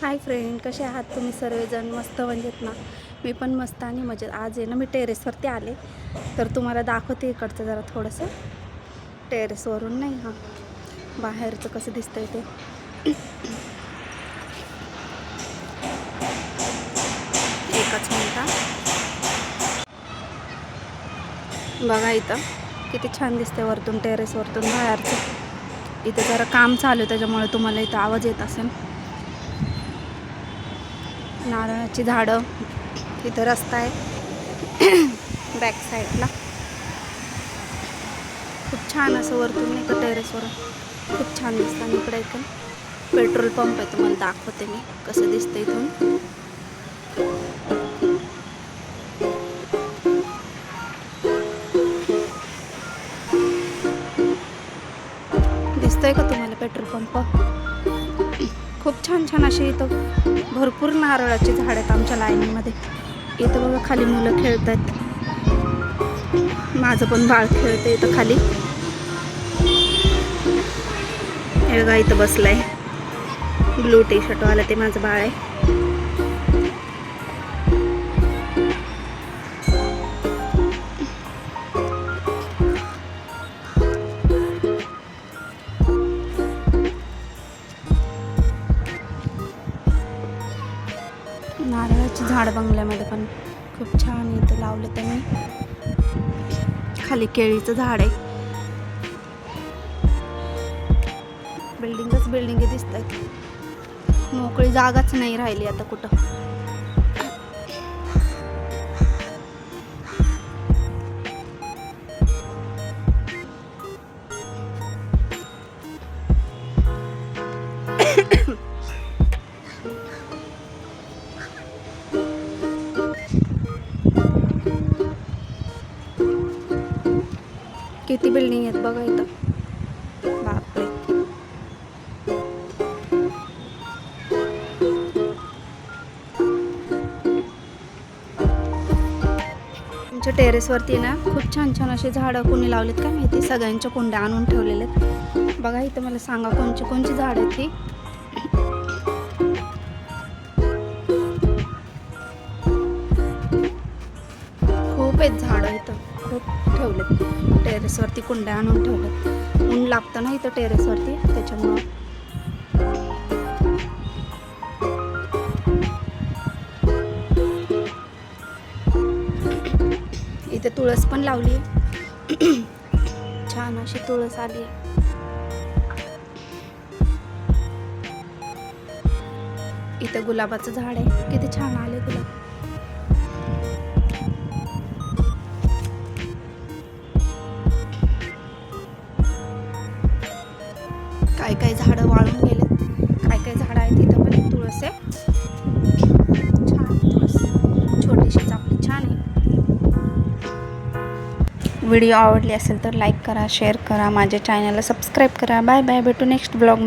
Hi friend कसे आहात तुम्ही सर्वजण? मस्त म्हणजेत ना? मी पण मस्त आणि मजेत. आज आहे ना मी टेरेसवरती आले. तर तुम्हाला दाखवते इकडचं जरा थोडंसं. टेरेसवरून नाही हां. बाहेरचं कसं दिसतंय ते. एकाच मिनटा बघा इथं किती छान दिसते वरतून टेरेसवरतून बाहेरचं. इथं जरा काम चालू आहे त्याच्यामुळे तुम्हाला इथं आवाज येत असेल. नारळाची झाडं. इथं रस्ता आहे. बॅक साईडला खूप छान असं वरतून नाही का टेरेसवर खूप छान दिसतं आणि इकडे इथून पेट्रोल पंप आहे तुम्हाला दाखवते मी कसं दिसतं इथून. दिसतंय का तुम्हाला पेट्रोल पंप खूप छान छान असे इथं भरपूर नारळाची झाड आहेत आमच्या लाईनीमध्ये. इथं बघा खाली मुलं खेळत आहेत माझं पण बाळ खेळतं इथं खाली. हे बघा इथं बसलंय. ब्लू टी शर्टवालं ते माझं बाळ आहे. नारळाची झाड बंगल्यामध्ये पण खूप छान इथं लावलं त्यांनी. खाली केळीचं झाड आहे. बिल्डिंगच बिल्डिंग दिसत आहेत मोकळी जागाच नाही राहिली आता कुठं. किती बिल्डिंग आहेत बघा इथं? बापरे. आमच्या टेरेसवरती ना खूप छान छान असे झाडं कोणी लावलेत काय माहिती? सगळ्यांच्या कुंड्या आणून ठेवलेले आहेत बघा इथं मला सांगा कोणची कोणची झाडं आहेत ती? खूप आहेत झाडं इथं. खूप ठेवलेत. टेरेसवरती कुंड्या आणून ठेवलेत. ऊन लागतं ना इथं टेरेसवरती त्याच्यामुळं. इथे तुळस पण लावली. छान अशी तुळस आली. इथं गुलाबाचं झाड आहे. किती छान आले गुलाब. काय काय झाडं वाळून गेलेत. काय काय झाडं आहेत तिथं पण? तुळस आहे. छान तुळस. छोटीशीच आपली छान आहे. व्हिडिओ आवडली असेल तर लाईक करा शेअर करा माझ्या चॅनलला सबस्क्राईब करा. Bye bye. भेटू नेक्स्ट ब्लॉग